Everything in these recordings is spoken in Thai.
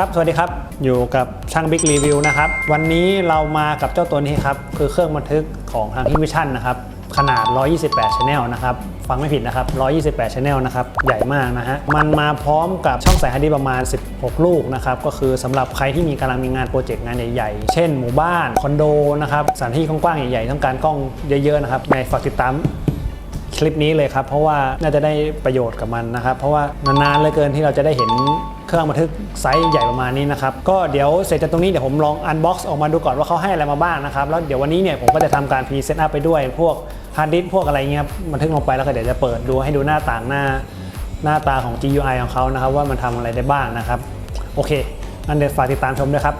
ครับ สวัสดีครับ อยู่กับช่างบิ๊กรีวิวนะครับ วันนี้เรามากับเจ้าตัวนี้ครับ คือเครื่องบันทึกของทางที่วิชั่นนะครับ ขนาด 128 Channel นะครับ ฟังไม่ผิดนะครับ 128 Channel นะครับ ใหญ่มากนะฮะ มันมาพร้อมกับช่องสายฮาร์ดดิสประมาณ 16 ลูกนะครับ ก็คือสำหรับใครที่มีกำลังมีงานโปรเจกต์งานใหญ่ๆ เช่นหมู่บ้าน คอนโดนะครับ สถานที่กว้างๆ ใหญ่ๆ ต้องการกล้องเยอะๆ นะครับ ในฝากติดตามคลิปนี้เลยครับ เพราะว่าน่าจะได้ประโยชน์กับมันนะครับ เพราะว่านานๆเลยเกินที่เราจะได้เห็น เครื่องบันทึกไซส์ใหญ่ประมาณนี้นะครับ ก็เดี๋ยวเสร็จจากตรงนี้เดี๋ยวผมลองอันบ็อกซ์ออกมาดูก่อนว่าเขาให้อะไรมาบ้างนะครับ แล้วเดี๋ยววันนี้เนี่ยผมก็จะทำการพรีเซตอัพไปด้วย พวกฮาร์ดดิสก์พวกอะไรเงี้ยบันทึกลงไปแล้วก็เดี๋ยวจะเปิดดูให้ดูหน้าต่างหน้าหน้าตาของ GUI ของเขานะครับ ว่ามันทำอะไรได้บ้างนะครับ โอเคงั้นเดี๋ยวฝากติดตามชมด้วยครับ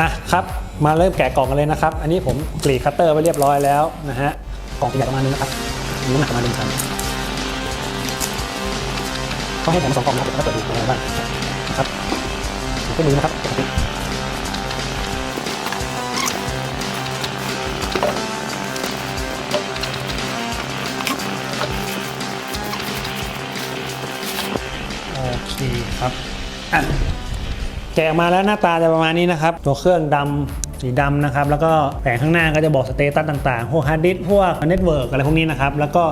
อะครับมาเริ่มแกะกล่องกันเลยนะครับ อันนี้ผมกรีดคัตเตอร์ไว้เรียบร้อยแล้วนะฮะกล่องใหญ่ประมาณนึงนะครับมีน้ำหนักประมาณหนึ่งตัน เขาให้ผมสองกล่องนะครับถ้าเปิดดูเป็นไรบ้างนะครับเครื่องมือนะครับปกติโอเคครับอะแกะออกมาแล้วหน้าตาจะประมาณนี้นะครับ ตัวเครื่องดำสีดำนะครับ แล้วก็แผงข้างหน้าก็จะบอกสเตตัสต่างๆ พวกฮาร์ดดิสก์พวกเน็ตเวิร์กอะไรพวกนี้นะครับ แล้วก็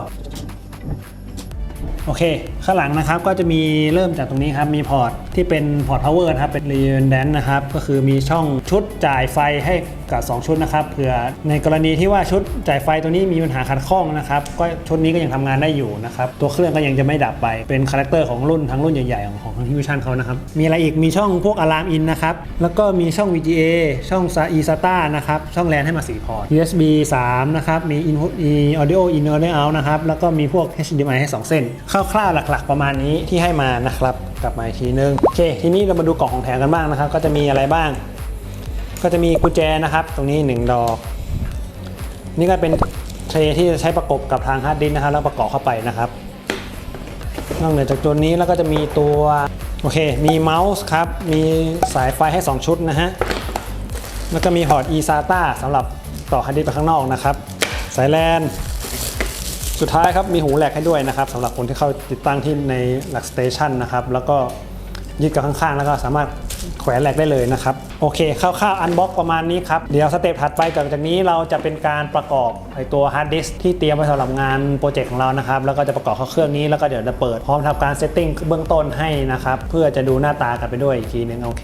โอเค ข้างหลังนะครับก็จะมีเริ่มจากตรงนี้ครับ มีพอร์ตที่เป็นพอร์ต power นะครับ เป็นรีเวนแดนนะครับ ก็คือมีช่องชุดจ่ายไฟให้ กับ 2 ชุดนะครับเผื่อในกรณีที่ว่าชุดจ่ายไฟตัวนี้มีปัญหาขัดข้องนะครับก็ชุดนี้ก็ยังทำงานได้อยู่นะครับตัวเครื่องก็ยังจะไม่ดับไปเป็นคาแรคเตอร์ของรุ่นทั้งรุ่นใหญ่ๆของของทางทีวิชั่นเขานะครับมีอะไรอีกมีช่องพวก alarm in นนะครับแล้วก็มีช่อง VGA ช่อง eSATA นะครับช่องแลนให้มา4พอร์ต USB 3นะครับมี input audio in audio out นะครับแล้วก็มีพวก HDMI ให้ 2 เส้นคร่าวๆหลัก ๆ ประมาณนี้ที่ให้มานะครับกลับมาอีกทีนึงโอเค ทีนี้เรามาดูกล่องของแถมกันบ้างนะครับ ก็จะมีอะไรบ้าง ก็จะมีกุญแจนะครับ ตรงนี้ 1 ดอก นี่ก็เป็นเทรที่จะใช้ประกบกับทางฮาร์ดดิสก์นะครับ แล้วประกอบเข้าไปนะครับนอกเหนือจากตัวนี้แล้วก็จะมีตัวโอเค มีเมาส์ครับ มีสายไฟให้ 2 ชุดนะฮะ แล้วก็มีพอร์ต eSATA สำหรับต่อฮาร์ดดิสก์ไปข้างนอกนะครับ สายแลน สุดท้ายครับ มีหูแหลกให้ด้วยนะครับสำหรับคนที่เข้าติดตั้งที่ในหลักสเตชันนะครับ แล้วก็ยึดกับข้างๆ แล้วก็สามารถ แขวนแหลกได้เลยนะครับ โอเคคร่าวๆอันบ็อกประมาณนี้ครับ เดี๋ยวสเต็ปถัดไปจากจากนี้เราจะเป็นการประกอบไอตัวฮาร์ดดิสก์ที่เตรียมไว้สำหรับงานโปรเจกต์ของเรานะครับ แล้วก็จะประกอบเข้าเครื่องนี้แล้วก็เดี๋ยวจะเปิดพร้อมทำการเซตติ้งเบื้องต้นให้นะครับ เพื่อจะดูหน้าตากันไปด้วยอีกทีนึงโอเค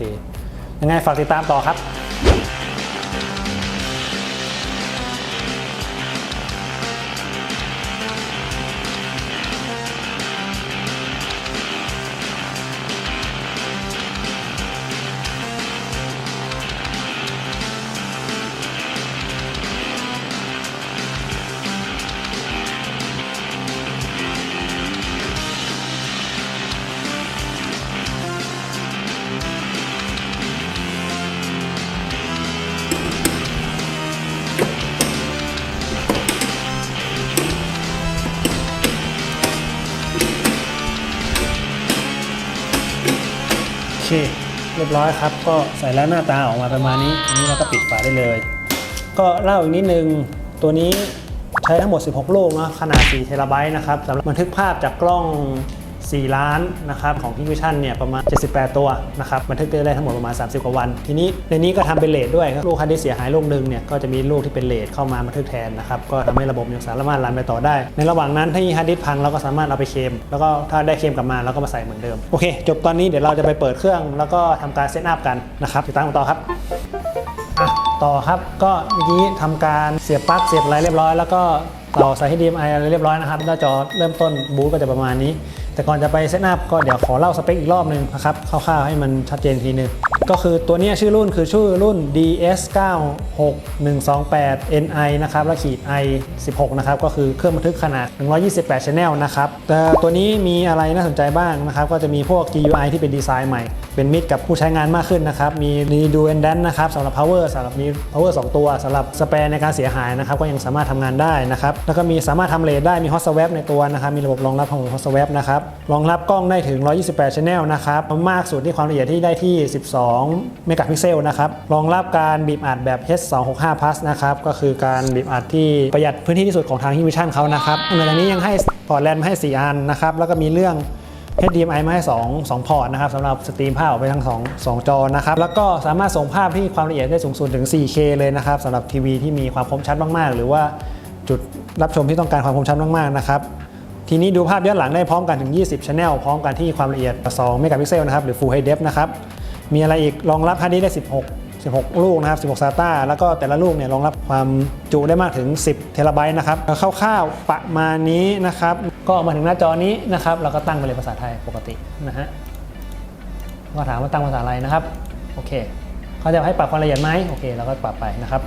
ยังไงฝากติดตามต่อครับ เค เรียบร้อยครับ ก็ใส่แล้วหน้าตาออกมาประมาณนี้อันนี้เราก็ปิดฝาได้เลย ก็เล่าอีกนิดนึง ตัวนี้ใช้ทั้งหมด 16 ลูกนะขนาด 4 เทราไบต์นะครับสำหรับบันทึกภาพจากกล้อง 4 ล้านนะครับของพิวิชั่นเนี่ยประมาณ 78 ตัวนะครับบันทึกได้ทั้งหมดประมาณ 30 กว่าวัน ทีนี้ในนี้ก็ทำเป็นเลทด้วยลูกฮาร์ดดิสเสียหายลูกหนึ่งเนี่ยก็จะมีลูกที่เป็นเลทเข้ามาบันทึกแทนนะครับก็ทำให้ระบบยังสามารถรันไปต่อได้ ในระหว่างนั้นถ้าฮาร์ดดิสก์พังเราก็สามารถเอาไปเคมแล้วก็ถ้าได้เคมกลับมาเราก็มาใส่เหมือนเดิมโอเค จบตอนนี้เดี๋ยวเราจะไปเปิดเครื่อง แล้วก็ทำการเซตอัพกันนะครับติดตามต่อครับต่อครับก็เมื่อกี้ทำการเสียบปลั๊กเสียบอะไรเรียบร้อย แล้วก็ต่อสาย HDMI อะไรเรียบร้อยนะครับหน้าจอเริ่มต้นบูตก็จะประมาณนี้ แต่ก่อนจะไปเซตอัพก็เดี๋ยวขอเล่าสเปคอีกรอบหนึ่งนะครับคร่าวๆให้มันชัดเจนทีนึงก็คือตัวนี้ชื่อรุ่นคือชื่อรุ่น DS96128 NI นะครับและขีด i 16 นะครับ ก็คือเครื่องบันทึกขนาด 128 channel นะครับแต่ตัวนี้มีอะไรน่าสนใจบ้างนะครับ ก็จะมีพวก GUI ที่เป็นดีไซน์ใหม่ เป็นมิตรกับผู้ใช้งานมากขึ้นนะครับ มี Redundant นะครับสำหรับ power สำหรับมี power 2 ตัวสำหรับสเปรในการเสียหายนะครับ ก็ยังสามารถทำงานได้นะครับ แล้วก็มีสามารถทำเลทได้มี hot swap ในตัวนะครับ มีระบบรองรับของ hot swap นะครับ รองรับกล้องได้ถึง 128 channel นะครับ มากสุดที่ความละเอียดที่ได้ที่ 12 2 เมกะพิกเซลนะครับ รองรับการบีบอัดแบบ H265 plus นะครับ ก็คือการบีบอัดที่ประหยัดพื้นที่ที่สุดของทาง Hikvision เขานะครับนอกจากนี้ยังให้พอร์ตแลนด์มาให้ 4 อันนะครับ แล้วก็มีเรื่อง HDMI มาให้ 2 2 พอร์ตนะครับสำหรับสตรีมภาพออกไปทั้ง 2 2 จอนะครับ แล้วก็สามารถส่งภาพที่ความละเอียดได้สูงสุดถึง 4K เลยนะครับสำหรับทีวีที่มีความคมชัดมาก ๆ หรือว่าจุดรับชมที่ต้องการความคมชัดมาก ๆ นะครับทีนี้ดูภาพย้อนหลังได้พร้อมกันถึง 20 Channel พร้อมกันที่ความละเอียด 2 เมกะพิกเซลนะครับ หรือ Full HD นะครับ มีอะไรอีกรองรับฮาร์ดดิสก์ได้ 16 16 ลูกนะครับ 16 SATA แล้วก็แต่ละลูกเนี่ยรองรับความจุได้มากถึง 10 เทราไบต์นะครับคร่าวๆประมาณนี้นะครับ ก็มาถึงหน้าจอนี้นะครับ เราก็ตั้งไปเลยภาษาไทยปกตินะฮะก็ถามว่าตั้งภาษาอะไรนะครับ โอเค เขาจะให้ปรับความละเอียดไหมโอเคเราก็ปรับไปนะครับ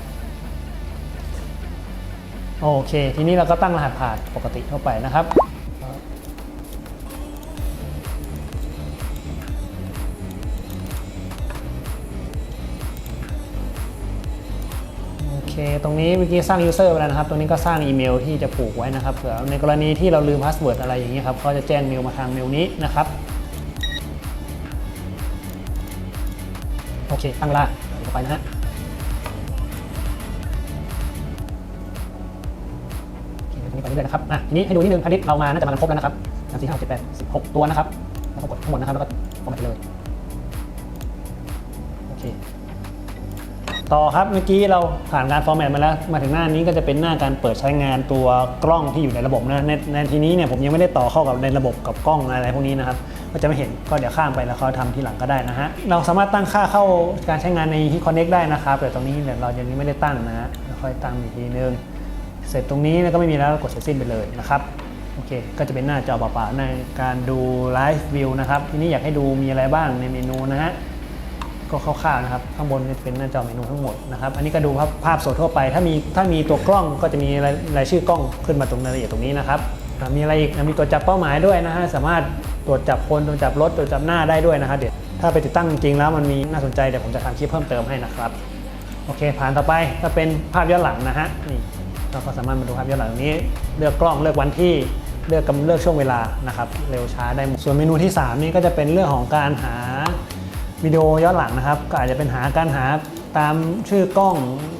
โอเค ทีนี้เราก็ตั้งรหัสผ่านปกติเข้าไปนะครับ ตรงนี้เมื่อกี้สร้าง user ไปแล้วนะครับตรงนี้ก็สร้างอีเมลที่จะผูกไว้นะครับ เผื่อในกรณีที่เราลืมพาสเวิร์ดอะไรอย่างนี้ครับ ก็จะแจ้งเมลมาทางเมลนี้นะครับ โอเค ตั้งรหัสเข้าไปนะฮะโอเคเดี๋ยวตรงนี้ไปเรื่อยนะครับ อะ ทีนี้ให้ดูนิดนึงฮาร์ดดิสก์เรามา น่าจะมากันครบแล้วนะครับสามสี่ห้าเจ็ดแปดสิบหกตัวนะครับ แล้วก็กดทั้งหมดนะครับ แล้วก็ฟอร์แมตไปเลย โอเค ต่อครับเมื่อกี้เราผ่านการฟอร์แมตมาแล้ว มาถึงหน้านี้ก็จะเป็นหน้าการเปิดใช้งานตัวกล้องที่อยู่ในระบบนะในในทีนี้เนี่ยผมยังไม่ได้ต่อเข้ากับในระบบกับกล้องอะไรพวกนี้นะครับก็จะไม่เห็นก็เดี๋ยวข้ามไปแล้วเขาทำทีหลังก็ได้นะฮะเราสามารถตั้งค่าเข้าการใช้งานใน h i Connect ได้นะครับแต่ตรงนี้เนี่ยเรายังไม่ได้ตั้งนะฮะค่อยตั้งอีกทีนึงเสร็จตรงนี้แล้วก็ไม่มีแล้วกดเสร็จสิ้นไปเลยนะครับโอเค ก็จะเป็นหน้าจอเปล่าๆในการดูไลฟ์วิวนะครับ ทีนี้อยากให้ดูมีอะไรบ้างในเมนูนะฮะ ก็คร่าวๆนะครับ ข้างบนเป็นหน้าจอเมนูทั้งหมดนะครับ อันนี้ก็ดูภาพภาพสดทั่วไป ถ้ามีถ้ามีตัวกล้องก็จะมีรายรายชื่อกล้องขึ้นมาตรงรายละเอียดตรงนี้นะครับอ่ามีอะไรอีกอะมีตัวจับเป้าหมายด้วยนะฮะ สามารถตรวจจับคนตรวจจับรถตรวจจับหน้าได้ด้วยนะครับเดี๋ยวถ้าไปติดตั้งจริงแล้วมันมีน่าสนใจเดี๋ยวผมจะทำคลิปเพิ่มเติมให้นะครับ โอเค ผ่านต่อไปก็เป็นภาพย้อนหลังนะฮะ นี่เราก็สามารถมาดูภาพย้อนหลังตรงนี้ เลือกกล้องเลือกวันที่เลือกกำเลือกช่วงเวลานะครับ เร็วช้าได้หมดส่วนเมนูที่ 3 นี่ก็จะเป็นเรื่องของการหา วิดีโอย้อนหลังนะครับ ก็อาจจะเป็นหาการหาตามชื่อกล้อง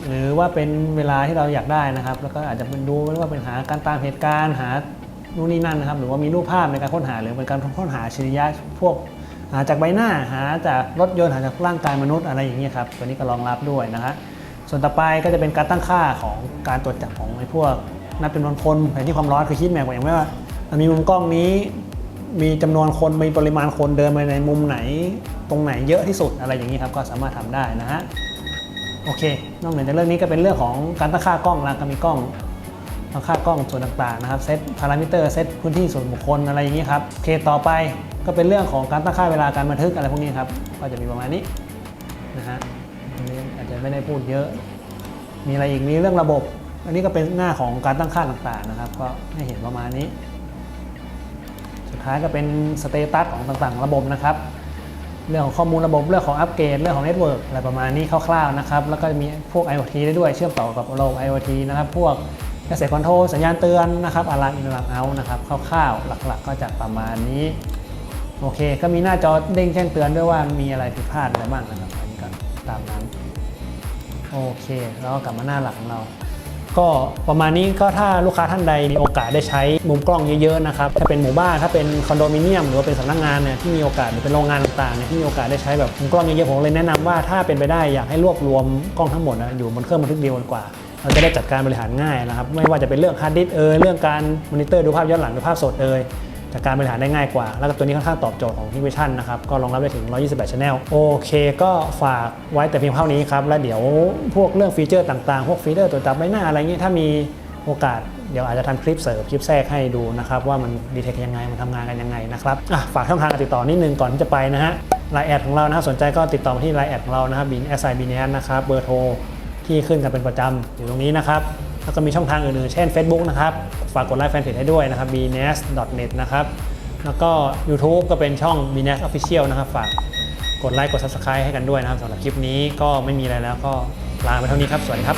หรือว่าเป็นเวลาที่เราอยากได้นะครับ แล้วก็อาจจะเป็นดูว่าเป็นหาการตามเหตุการณ์หานู่นนี่นั่นนะครับ หรือว่ามีรูปภาพในการค้นหาหรือเป็นการค้นหาชิริยะพวกหาจากใบหน้าหาจากรถยนต์หาจากร่างกายมนุษย์อะไรอย่างเงี้ครับตัวนี้ก็รองรับด้วยนะฮะส่วนต่อไปก็จะเป็นการตั้งค่าของการตรวจจับของไอ้พวกนับจำนวนคนแผนที่ความร้อนคือคิดแมกว่าอย่างว่ามันมีมุมกล้องนี้ มีจำนวนคนมีปริมาณคนเดินไปในมุมไหน ตรงไหนเยอะที่สุดอะไรอย่างนี้ครับก็สามารถทำได้นะฮะโอเคนอกเหนือจากเรื่องนี้ก็เป็นเรื่องของการตั้งค่ากล้องแล้วก็มีกล้องตั้งค่ากล้องส่วนต่างๆนะครับเซตพารามิเตอร์เซตพื้นที่ส่วนบุคคลอะไรอย่างนี้ครับโอเคต่อไปก็เป็นเรื่องของการตั้งค่าเวลาการบันทึกอะไรพวกนี้ครับก็จะมีประมาณนี้นะฮะอันนี้อาจจะไม่ได้พูดเยอะ มีอะไรอีกมีเรื่องระบบ อันนี้ก็เป็นหน้าของการตั้งค่าต่างๆนะครับ ก็ให้เห็นประมาณนี้ สุดท้ายก็เป็นสเตตัสของต่างๆของระบบนะครับ เรื่องของข้อมูลระบบเรื่องของอัปเกรดเรื่องของเน็ตเวิร์กอะไรประมาณนี้คร่าวๆนะครับแล้วก็มีพวก IoT ได้ด้วยเชื่อมต่อกับระบบ IoT นะครับพวกกระแสคอนโทรลสัญญาณเตือนนะครับอะลามอินลังเอานะครับคร่าวๆ หลักๆ ก็จะประมาณนี้ โอเค ก็มีหน้าจอเด้งแจ้งเตือนด้วยว่ามีอะไรผิดพลาดอะไรบ้างนะครับอันนี้ก็ตามนั้นโอเค แล้วก็กลับมาหน้าหลักของเรา ก็ประมาณนี้ก็ถ้าลูกค้าท่านใดมีโอกาสได้ใช้มุมกล้องเยอะๆนะครับถ้าเป็นหมู่บ้านถ้าเป็นคอนโดมิเนียมหรือว่าเป็นสำนักงานเนี่ยที่มีโอกาสหรือเป็นโรงงานต่างๆเนี่ยที่มีโอกาสได้ใช้แบบมุมกล้องเยอะๆผมเลยแนะนำว่าถ้าเป็นไปได้อยากให้รวบรวมกล้องทั้งหมดนะอยู่บนเครื่องบันทึกเดียวกันกว่าเราจะได้จัดการบริหารง่ายนะครับไม่ว่าจะเป็นเรื่องฮาร์ดดิสก์เอยเรื่องการมอนิเตอร์ดูภาพย้อนหลังดูภาพสดเอย จัดการบริหารได้ง่ายกว่า แล้วก็ตัวนี้ค่อนข้างตอบโจทย์ของ h i Vision นะครับ ก็รองรับได้ถึง 128 Channel โอเค ก็ฝากไว้แต่เพียงเท่านี้ครับ แล้วเดี๋ยวพวกเรื่องฟีเจอร์ต่างๆ พวกฟีเจอร์ตรวจับใบหน้าอะไรเงี้ยถ้ามีโอกาสเดี๋ยวอาจจะทำคลิปเสริมคลิปแทรกให้ดูนะครับ ว่ามันดีเทคยังไง มันทำงานกันยังไงนะครับฝากช่องทางการติดต่อนิดนึงก่อนที่จะไปนะฮะไลน์แอดของเรานะครับสนใจก็ติดต่อมาที่ไลน์แอดของเรานะครับบิน s i b n นะครับเบอร์โทรที่ขึ้นกันเป็นประจำอยู่ตรงนี้นะครับ แล้วก็มีช่องทางอื่นๆ เช่น Facebook นะครับ ฝากกดไลค์แฟนเพจให้ด้วยนะครับ bns.net นะครับ แล้วก็ YouTube ก็เป็นช่อง bns official นะครับ ฝากกดไลค์กด subscribe ให้กันด้วยนะครับสำหรับคลิปนี้ก็ไม่มีอะไรแล้วก็ลาไปเท่านี้ครับ สวัสดีครับ